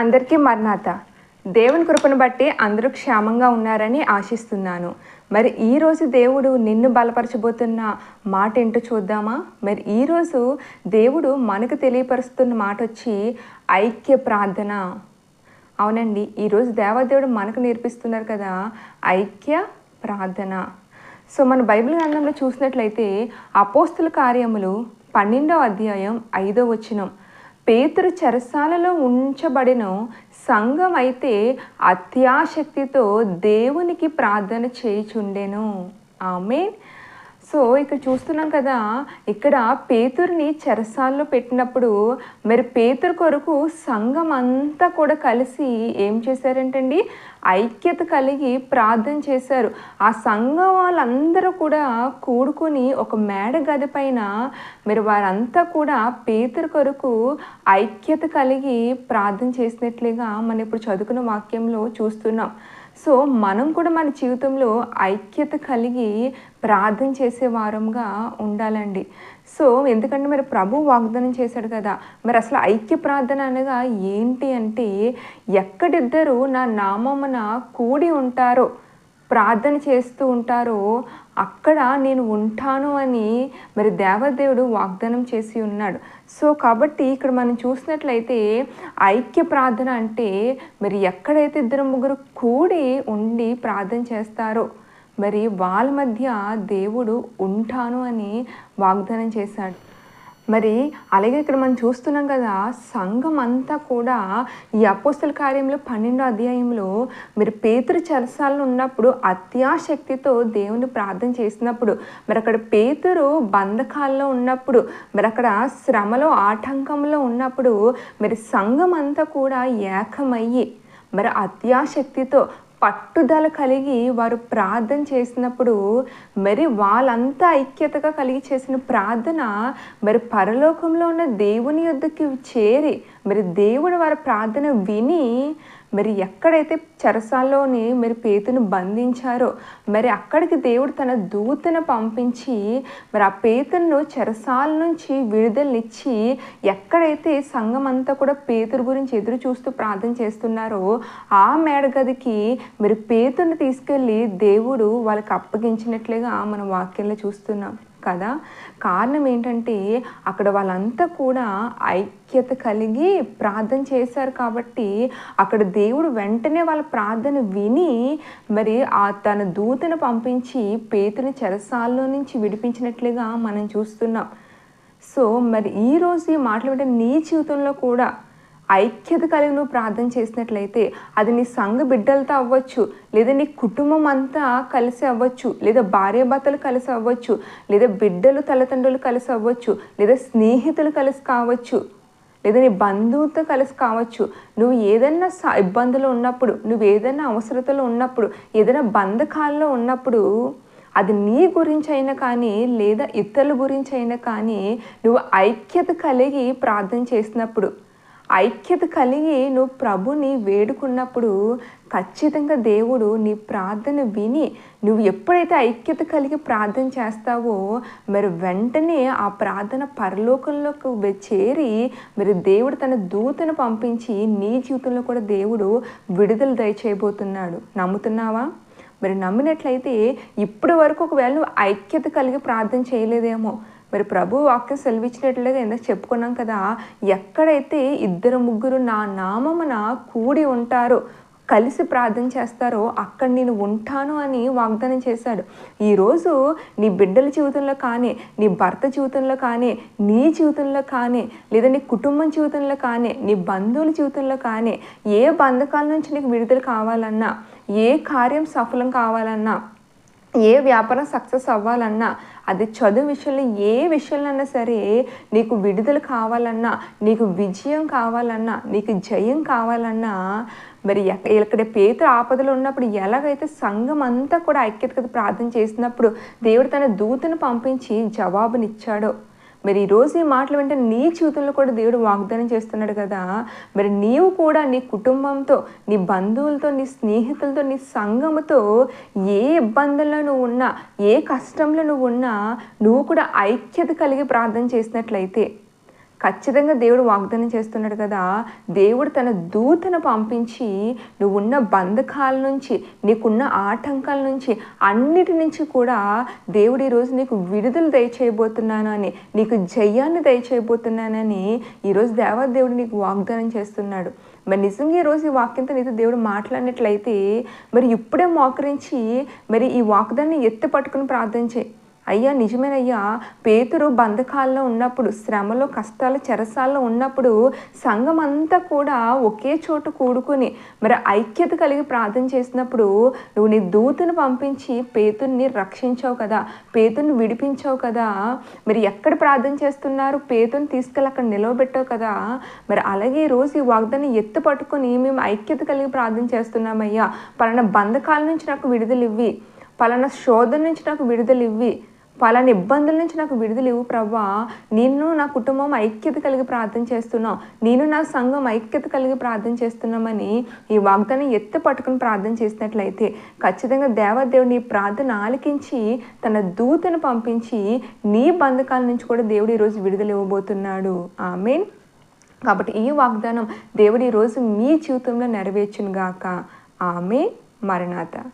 అందరికీ మర్నాత. దేవుని కృపను బట్టి అందరూ క్షేమంగా ఉన్నారని ఆశిస్తున్నాను. మరి ఈరోజు దేవుడు నిన్ను బలపరచబోతున్న మాట ఏంటో చూద్దామా? మరి ఈరోజు దేవుడు మనకు తెలియపరుస్తున్న మాట వచ్చి ఐక్య ప్రార్థన. అవునండి ఈరోజు దేవదేవుడు మనకు నేర్పిస్తున్నారు కదా ఐక్య ప్రార్థన. సో మన బైబిల్ గ్రంథంలో చూసినట్లయితే అపోస్తుల కార్యములు పన్నెండవ అధ్యాయం ఐదో వచనం. పేతురు చెరసాలలో ఉంచబడిన సంఘం అయితే అత్యాశక్తితో దేవునికి ప్రార్థన చేయుచుండెను. ఆమె సో ఇక్కడ చూస్తున్నాం కదా ఇక్కడ పేతుర్ని చెరసాల్లో పెట్టినప్పుడు మరి పేతురు కొరకు సంఘం అంతా కూడా కలిసి ఏం చేశారంటండి? ఐక్యత కలిగి ప్రార్థన చేశారు. ఆ సంఘం వాళ్ళందరూ కూడా కూడుకొని ఒక మేడ గది పైన మరి వారంతా కూడా పేతురు కొరకు ఐక్యత కలిగి ప్రార్థన చేసినట్లుగా మనం ఇప్పుడు చదువుకున్న వాక్యంలో చూస్తున్నాం. సో మనం కూడా మన జీవితంలో ఐక్యత కలిగి ప్రార్థన చేసే వారంగా ఉండాలండి. సో ఎందుకంటే మరి ప్రభు వాగ్దానం చేశాడు కదా మరి అసలు ఐక్య ప్రార్థన అనగా ఏంటి అంటే ఎక్కడిద్దరు నా నామమున కూడి ఉంటారో ప్రార్థన చేస్తూ ఉంటారో అక్కడ నేను ఉంటాను అని మరి దేవదేవుడు వాగ్దానం చేసి ఉన్నాడు. సో కాబట్టి ఇక్కడ మనం చూసినట్లయితే ఐక్య ప్రార్థన అంటే మరి ఎక్కడైతే ఇద్దరు ముగ్గురు కూడి ఉండి ప్రార్థన చేస్తారో మరి వాళ్ళ మధ్య దేవుడు ఉంటాను అని వాగ్దానం చేశాడు. మరి అలాగే ఇక్కడ మనం చూస్తున్నాం కదా సంఘం అంతా కూడా ఈ అపోస్తల కార్యంలో పన్నెండో అధ్యాయంలో మీరు పేతురు చెరసాలను ఉన్నప్పుడు అత్యాశక్తితో దేవుని ప్రార్థన చేసినప్పుడు మరి అక్కడ పేతురు బంధకాల్లో ఉన్నప్పుడు మరి అక్కడ శ్రమలో ఆటంకంలో ఉన్నప్పుడు మరి సంఘం అంతా కూడా ఏకమయ్యి మరి అత్యాశక్తితో పట్టుదల కలిగి వారు ప్రార్థన చేసినప్పుడు మరి వాళ్ళంతా ఐక్యతగా కలిగి చేసిన ప్రార్థన మరి పరలోకంలో ఉన్న దేవుని యొద్దకి చేరి మరి దేవుడు వారి ప్రార్థన విని మరి ఎక్కడైతే చెరసాల్లోని మరి పేతును బంధించారో మరి అక్కడికి దేవుడు తన దూతను పంపించి మరి ఆ పేతును చెరసాల నుంచి విడుదలనిచ్చి ఎక్కడైతే సంఘం అంతా కూడా పేతురు గురించి ఎదురు చూస్తూ ప్రార్థన చేస్తున్నారో ఆ మేడగదికి మరి పేతుని తీసుకెళ్ళి దేవుడు వాళ్ళకి అప్పగించినట్లుగా మనం వాక్యంలో చూస్తున్నాం. కదా? కారణం ఏంటంటే అక్కడ వాళ్ళంతా కూడా ఐక్యత కలిగి ప్రార్థన చేశారు కాబట్టి అక్కడ దేవుడు వెంటనే వాళ్ళ ప్రార్థన విని మరి ఆ తన దూతను పంపించి పేతుని చెరసాల్లో నుంచి విడిపించినట్లుగా మనం చూస్తున్నాం. సో మరి ఈరోజు ఈ మాటలు నీ జీవితంలో కూడా ఐక్యత కలిగి నువ్వు ప్రార్థన చేసినట్లయితే అది నీ సంఘ బిడ్డలతో అవ్వచ్చు లేదా నీ కుటుంబం అంతా కలిసి అవ్వచ్చు లేదా భార్యాభర్తలు కలిసి అవ్వచ్చు లేదా బిడ్డలు తల్లిదండ్రులు కలిసి అవ్వచ్చు లేదా స్నేహితులు కలిసి కావచ్చు లేదా నీ బంధువుతో కలిసి కావచ్చు. నువ్వు ఏదైనా స- ఇబ్బందులు ఉన్నప్పుడు నువ్వు ఏదైనా అవసరతలో ఉన్నప్పుడు ఏదైనా బంధకాల్లో ఉన్నప్పుడు అది నీ గురించి అయినా కానీ లేదా ఇతరుల గురించి అయినా కానీ నువ్వు ఐక్యత కలిగి ప్రార్థన చేసినప్పుడు ఐక్యత కలిగి నువ్వు ప్రభుని వేడుకున్నప్పుడు ఖచ్చితంగా దేవుడు నీ ప్రార్థన విని నువ్వు ఎప్పుడైతే ఐక్యత కలిగి ప్రార్థన చేస్తావో మరి వెంటనే ఆ ప్రార్థన పరలోకంలోకి చేరి మరి దేవుడు తన దూతను పంపించి నీ జీవితంలో కూడా దేవుడు విడుదల దయచేయబోతున్నాడు. నమ్ముతున్నావా? మరి నమ్మినట్లయితే ఇప్పటి వరకు ఒకవేళ నువ్వు ఐక్యత కలిగి ప్రార్థన చేయలేదేమో మరి ప్రభు వాక్యం సెలవిచ్చినట్లుగా ఎందుకు చెప్పుకున్నాం కదా ఎక్కడైతే ఇద్దరు ముగ్గురు నా నామమున కూడి ఉంటారో కలిసి ప్రార్థన చేస్తారో అక్కడ నేను ఉంటాను అని వాగ్దానం చేశాడు. ఈరోజు నీ బిడ్డల జీవితంలో కానీ నీ భర్త జీవితంలో కానీ నీ జీవితంలో కానీ లేదా నీ కుటుంబం జీవితంలో కానీ నీ బంధువుల జీవితంలో కానీ ఏ బంధకాల నుంచి నీకు విడుదల కావాలన్నా ఏ కార్యం సఫలం కావాలన్నా ఏ వ్యాపారం సక్సెస్ అవ్వాలన్నా అది చదువు విషయంలో ఏ విషయంలో సరే నీకు విడుదల కావాలన్నా నీకు విజయం కావాలన్నా నీకు జయం కావాలన్నా మరి ఇక్కడ పేతురు ఆపదలో ఉన్నప్పుడు ఎలాగైతే సంఘం అంతా కూడా ఐక్యత ప్రార్థన చేసినప్పుడు దేవుడు తన దూతను పంపించి జవాబునిచ్చాడో మరి ఈరోజు ఈ మాటలు వెంట నీ జీవితంలో కూడా దేవుడు వాగ్దానం చేస్తున్నాడు కదా. మరి నీవు కూడా నీ కుటుంబంతో నీ బంధువులతో నీ స్నేహితులతో నీ సంఘముతో ఏ ఇబ్బందుల్లో నువ్వు ఉన్నా ఏ కష్టంలో నువ్వు ఉన్నా నువ్వు కూడా ఐక్యత కలిగి ప్రార్థన చేసినట్లయితే ఖచ్చితంగా దేవుడు వాగ్దానం చేస్తున్నాడు కదా. దేవుడు తన దూతను పంపించి నువ్వు ఉన్న బంధకాల నుంచి నీకున్న ఆటంకాల నుంచి అన్నిటి నుంచి కూడా దేవుడు ఈరోజు నీకు విడుదల దయచేయబోతున్నాను అని నీకు జయాన్ని దయచేయబోతున్నానని ఈరోజు దేవాదేవుడు నీకు వాగ్దానం చేస్తున్నాడు. మరి నిజంగా ఈరోజు ఈ వాక్యంతో నీతో దేవుడు మాట్లాడినట్లయితే మరి ఇప్పుడే మోకరించి మరి ఈ వాగ్దాన్ని ఎత్తి పట్టుకుని ప్రార్థన చేయి. అయ్యా నిజమేనయ్యా. పేతురు బంధకాల్లో ఉన్నప్పుడు శ్రమలో కష్టాలు చెరసాల్లో ఉన్నప్పుడు సంఘం అంతా కూడా ఒకే చోటు కూడుకుని మరి ఐక్యత కలిగి ప్రార్థన చేసినప్పుడు నువ్వు నీ దూతను పంపించి పేతుని రక్షించావు కదా పేతుని విడిపించావు కదా. మరి ఎక్కడ ప్రార్థన చేస్తున్నారు? పేతుని తీసుకెళ్ళి అక్కడ నిలవబెట్టావు కదా. మరి అలాగే రోజు ఈ వాగ్దాన్ని ఎత్తు పట్టుకొని మేము ఐక్యత కలిగి ప్రార్థన చేస్తున్నామయ్యా. పలానా బంధకాల నుంచి నాకు విడుదల ఇవ్వి. పలానా శోధన నుంచి నాకు విడుదల ఇవ్వి. పలాని ఇబ్బందుల నుంచి నాకు విడుదల ఇవ్వు ప్రభా. నిన్ను నా కుటుంబం ఐక్యత కలిగి ప్రార్థన చేస్తున్నాం. నేను నా సంఘం ఐక్యత కలిగి ప్రార్థన చేస్తున్నామని ఈ వాగ్దానం ఎత్తి పట్టుకుని ప్రార్థన చేసినట్లయితే ఖచ్చితంగా దేవదేవుడు ప్రార్థన ఆలకించి తన దూతను పంపించి నీ బంధకాల నుంచి కూడా దేవుడు ఈరోజు విడుదల ఇవ్వబోతున్నాడు. ఆమెన్. కాబట్టి ఈ వాగ్దానం దేవుడు ఈరోజు మీ జీవితంలో నెరవేర్చును గాక ఆమె మరణాత.